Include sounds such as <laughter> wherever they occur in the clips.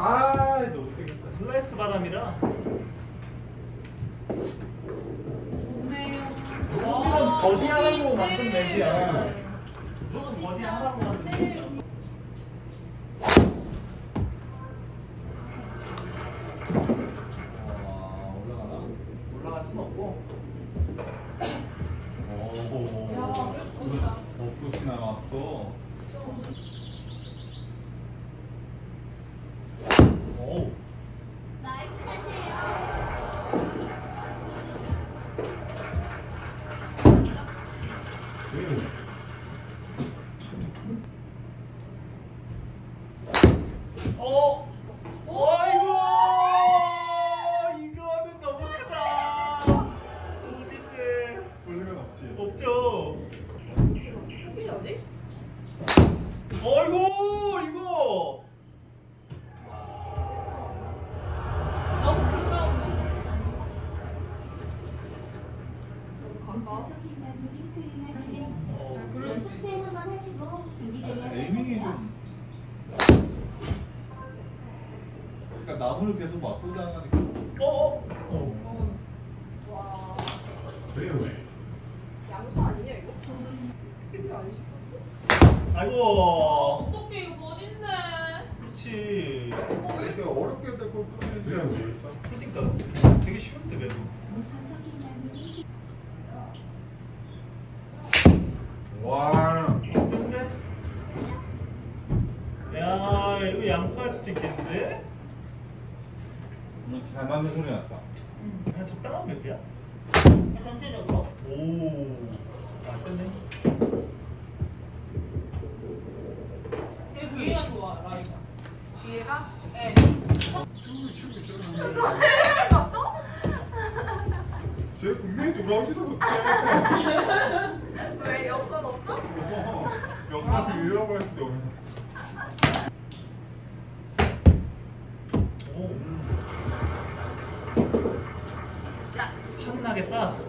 아 너무 되겠다. 슬라이스 바람이라 좋네요. 버디하라고 만든 네. 맵이야. 무조건 버디 하라고 만든 맵이야. 와 올라가나? 올라갈 순 없고 오. 야, 어디다? 어프로치 나왔어. 오 나이스 샷이에요. 어? 오! 아이고 이거는 너무 크다 오빈데 볼리면 없지. 없죠 여기 어디? 아이고 이거 너무 가까우네. 멈춰서 김남국이 수행하세요. 어, 연습 수행 한번 하시고 준비되면 에이밍이 시작하세요. 좀. 그러니까 나무를 계속 맞고 다니니까. 어? 어? 와. Fairway. 양수 아니냐 이거? 이거 아니지? 아이고 어떻게 이거 어딘데? 그렇지 이렇게 어렵게 될 골프 치는 줄 알고 있어. 그러니까 되게 쉬운데 매도 와. 센데? 야 이거 양파할 수도 있겠는데? 오늘 잘 맞는 소리 났다. 그냥 적당한 맵이야 전체적으로. 오, 아 센네. 되게 분위기가 좋아 라이가. 뒤에가? 네. 쟤 분명히 돌아오지도 못해. <laughs> 왜 여권 없어? 어, 오늘. 오, 샷. 나겠다.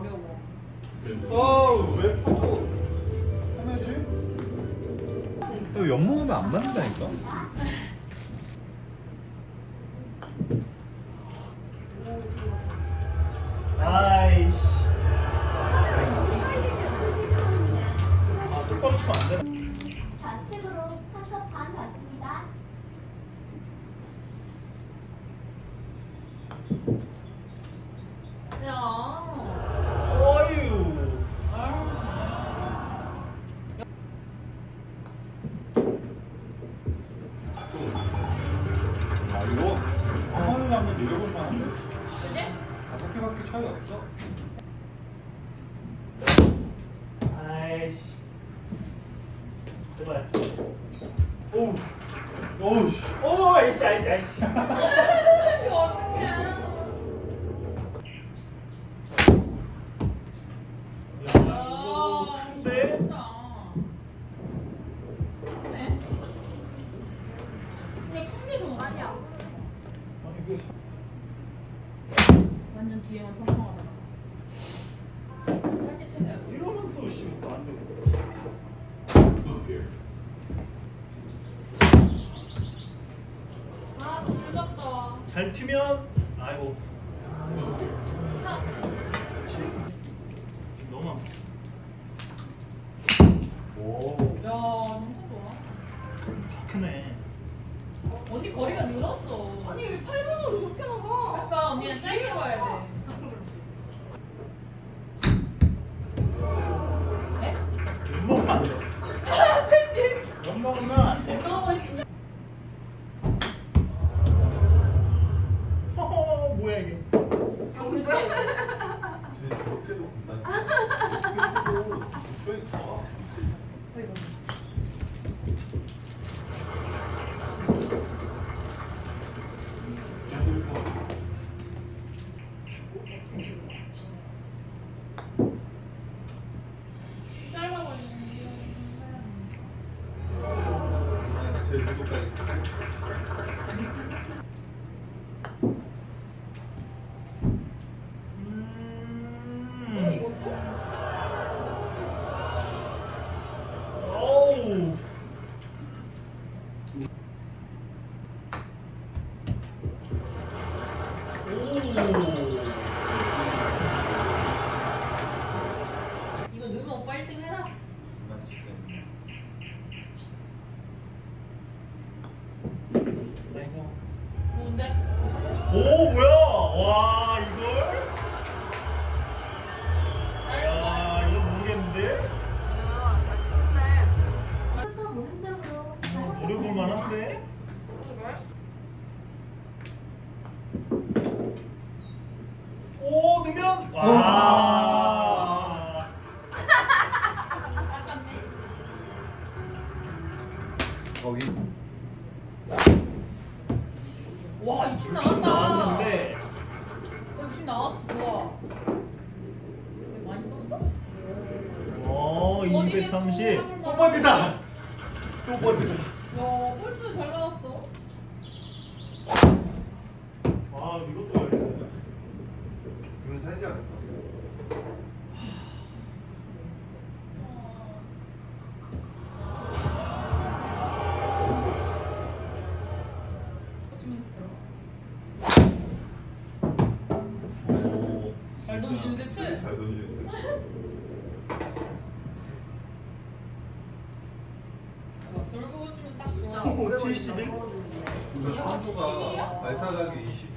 어려워. 어, 왜 포도 하나지? 너 연모하면 안 맞는다니까? 아이씨. 제발. 오우. 씨. 오, 아이씨, 아이씨, 아이씨. 오. 야, 엄청 좋아. 크네. 언니 거리가 늘었어. 아니 왜 8번으로 그렇게 나가? 그러니까 언니는 짧게 가야 돼. 生徒会。 네. 오, 넣으면! 와. 던지는데 채. 네, 잘 던지는데. 아, 돌고 치면 딱 좋아. 71? 이 형은 가 발사각이 20.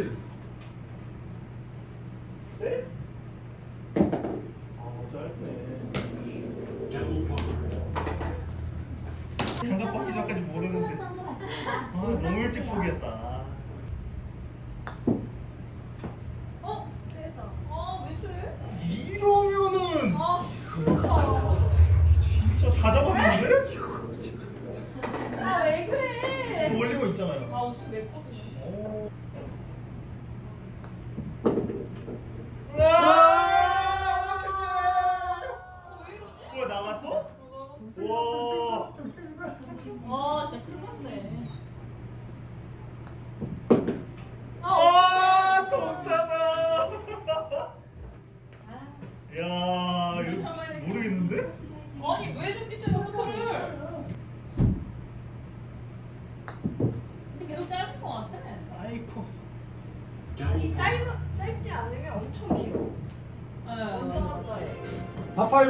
7. 네? 아, 짧네. 장갑 벗기 전까지 모르는데. 아, 너무 일찍 포기했다.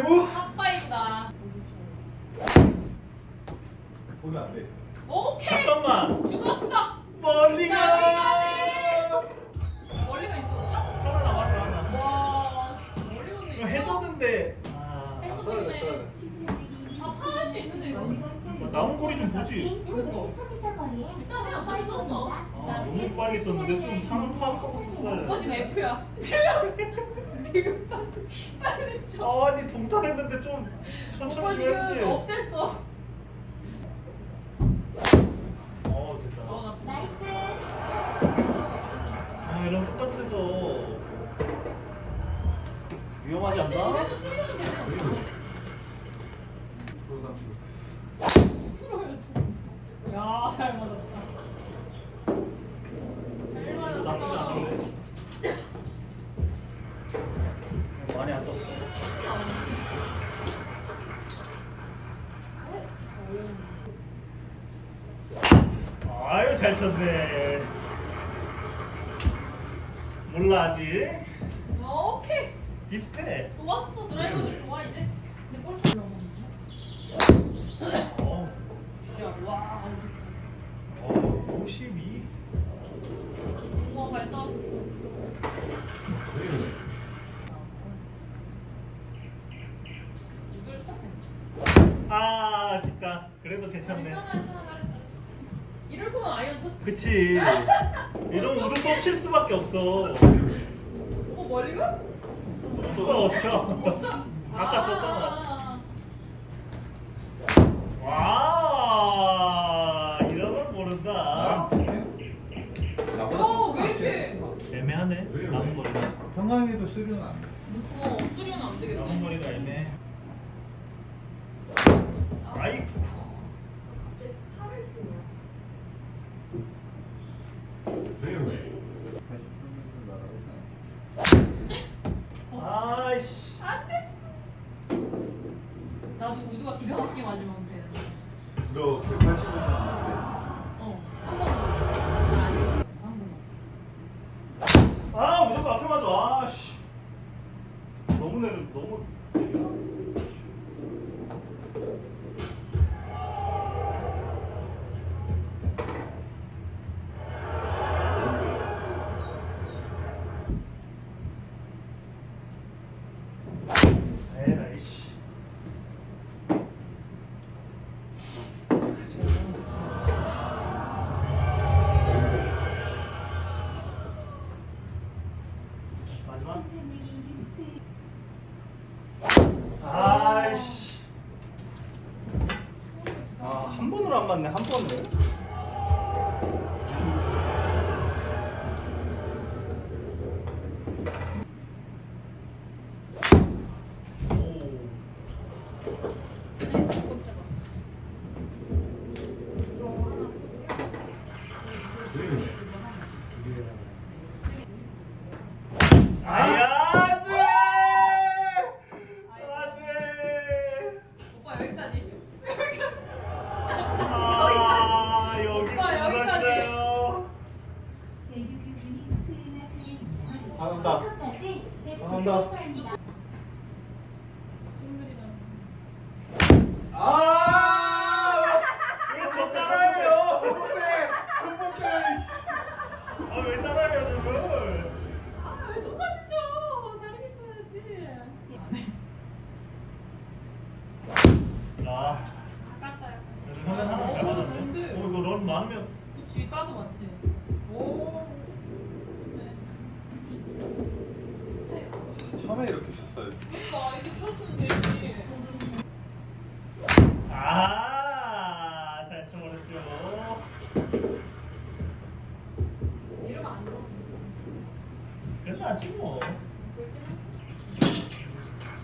debout. 아니 동탄했는데 좀 천천히 좀 지금 해보지. 업됐어. 어 됐다. 어, 나이스 아 이런 똑같아서 위험하지 이제 않나? 어, 이래도 쓰려도 되네. 그러다 못했어. 풀어버렸어. 야, 잘 맞았다. 52. 아, 뒷다. 그래도 괜찮네. 이럴 거면 아이언 쳤지. 그치. 이런 우드 또칠 수밖에 없어. 오빠 멀리 가? 없어, 없어. 없어. 아까 썼잖아. 아. 애매한데 남은 거리가 평강에도 수리는 어, 수리는 안 되겠네. 남은 거리가 애매. 안 한다. 안 한다. 끝나지 뭐.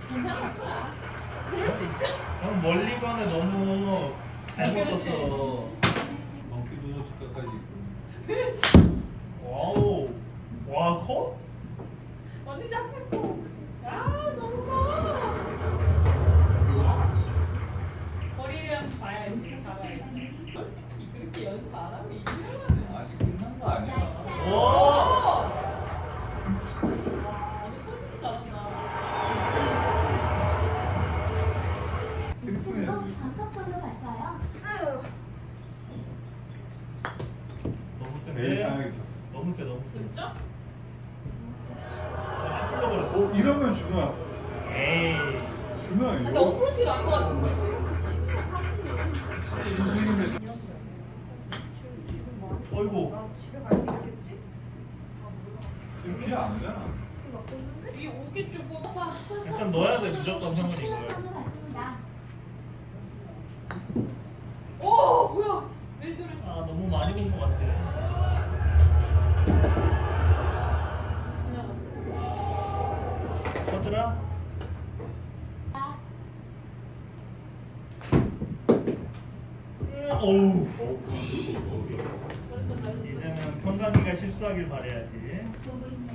괜찮아, 수아. 그럴 수 있어. 형 멀리 가네 너무 잘못었어. 덩키 도전 축가까지 와우. 와 커? 언니 자꾸 진짜? 어, 이러면 준호야. 에이. 준호야, 근데 어프로치 나은 것 같은데. 어이구. 지금 피해 안 오잖아. 위에 오겠지 오빠. 일단 넣어야 돼 무조건 형은 이걸. 오 뭐야? 왜 저래? 아 너무 많이 본 것 같아. 실수하길 바래야지.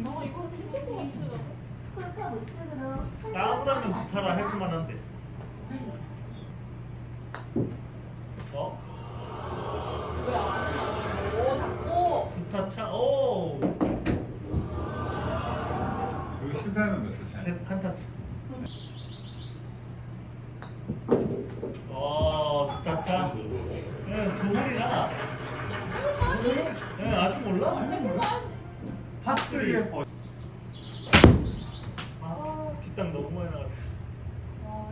아 이거 힘들 것 같아. 콜카 우측으로 나보다는 두타라 해볼만 한데. 어? 뭐야? 오 잡고. 두타 차. 오. 이거 실패하면 몇 차? 셋 한타 차. 어 두타 차. 응 조물이나. 응 아직 몰라. 해볼만하지. 파스리에 버. 아 뒷땅 너무 많이 나갔어. 아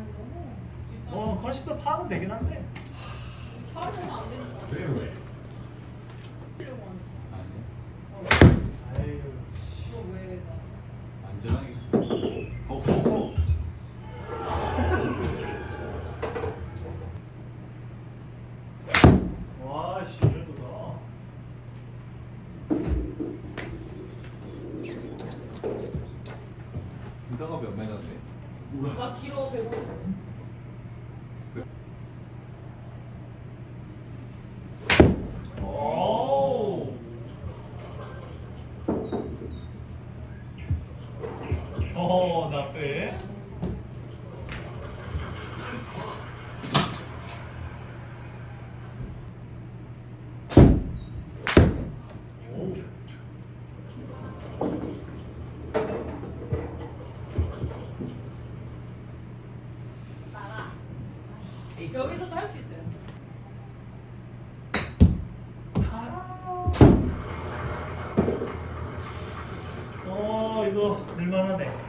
너무. 어 컨시더 파는 되긴 한데. 파는 안 되는 거 같아. Fairway. 하려고 하는 거. 아니. 아유. 이거 왜 났어? 안전하게. 호호호. 와씨 이래도다. 이다가 몇 메다인데? 나 뒤로 배고. 오. 어, 나 빼. 오. 여기서도 할 수 있어요. 어, 이거 늘만하네.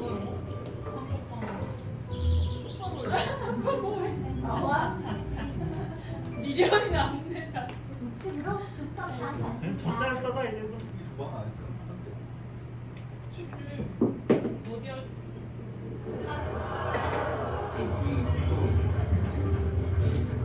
미련이 남네 자. 우측으로 두컵반 젖잘 같습니다. 써다, 이제도. 두번안 했으면 한대. 그치. 어디 할 수? 하지. Concede. 저렇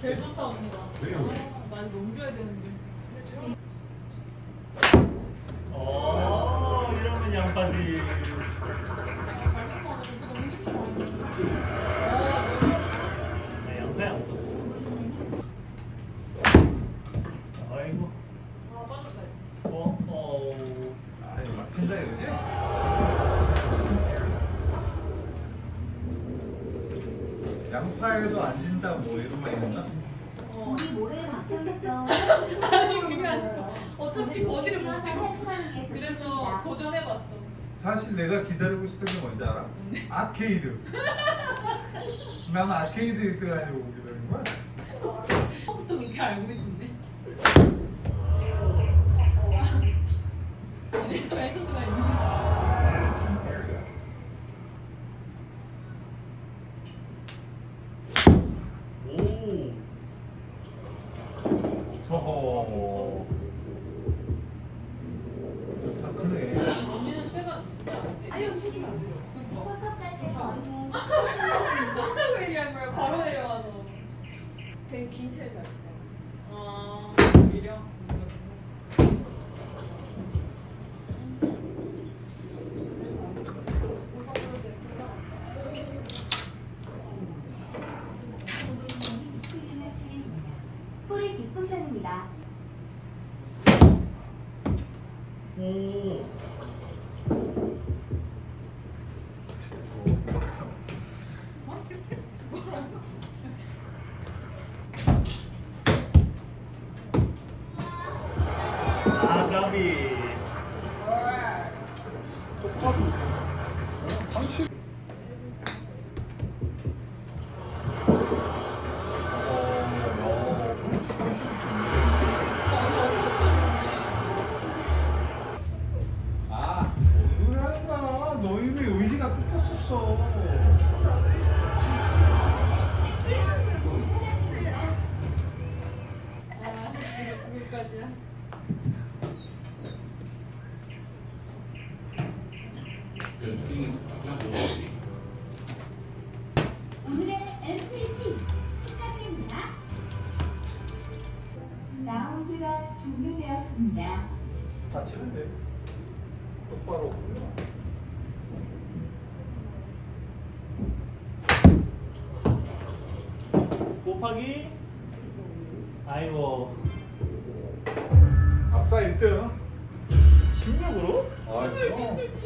제일 좋다 언니가. 아, 많이 넘겨야 되는데. 어, 이러면 양파지. 아, 양파 양파. 아이고. 아 빠졌다. 어, 어. 아니 막 친다 이거지? 양파에도 안 진다 뭐 이런 말 있나? 어. 우리 모래에 박혀 있어. 아니 그게 아니라 어차피 거기를 못 뛰어서 찍어. 탈출하는 게 그래서 좋습니다. 도전해봤어. 사실 내가 기다리고 있었던 게 뭔지 알아? 아케이드. <laughs> 난 아케이드 1등 하려고 기다린 거야. 보통 이렇게 알고 있는데. 어디서 해소드가 있는? 오. 저허. 다 크네. 언니는 최가 진짜 안 돼. 아유 죽이면 안 돼요. 그니까. 홀컵까지 버리면 한다고 얘기한 거야. 바로 내려와서. 되게 긴 채를 잘 치네. 아 오히려. 폴이 깊은 편입니다. 오. Concede double C. 오늘의 MVP 축하드립니다. 라운드가 종료되었습니다. 다 치는데. 똑바로. 곱하기. 아이고. 아싸 1등. 16으로? 아, 이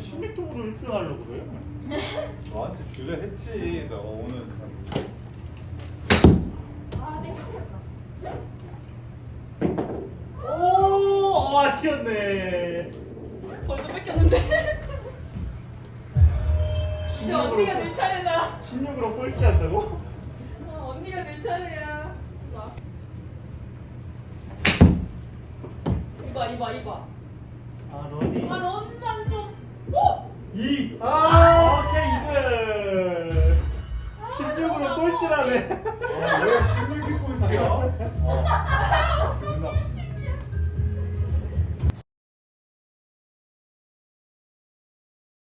16점으로 1등 하려고 그래? 너한테 줄려 했지. 너 오늘. 아 땡겼다. 오, 아 튀었네. 벌써 뺏겼는데. <laughs> 이제 언니가 내 차례다. 16으로 꼴찌한다고? 어, 언니가 내 차례야. 나. 이봐 이봐 이봐. 아 런이. 아. 어? 2. 아! 오케이 2등. 16으로 꼴찌라네. 아, 왜 16이 꼴찌야? 어.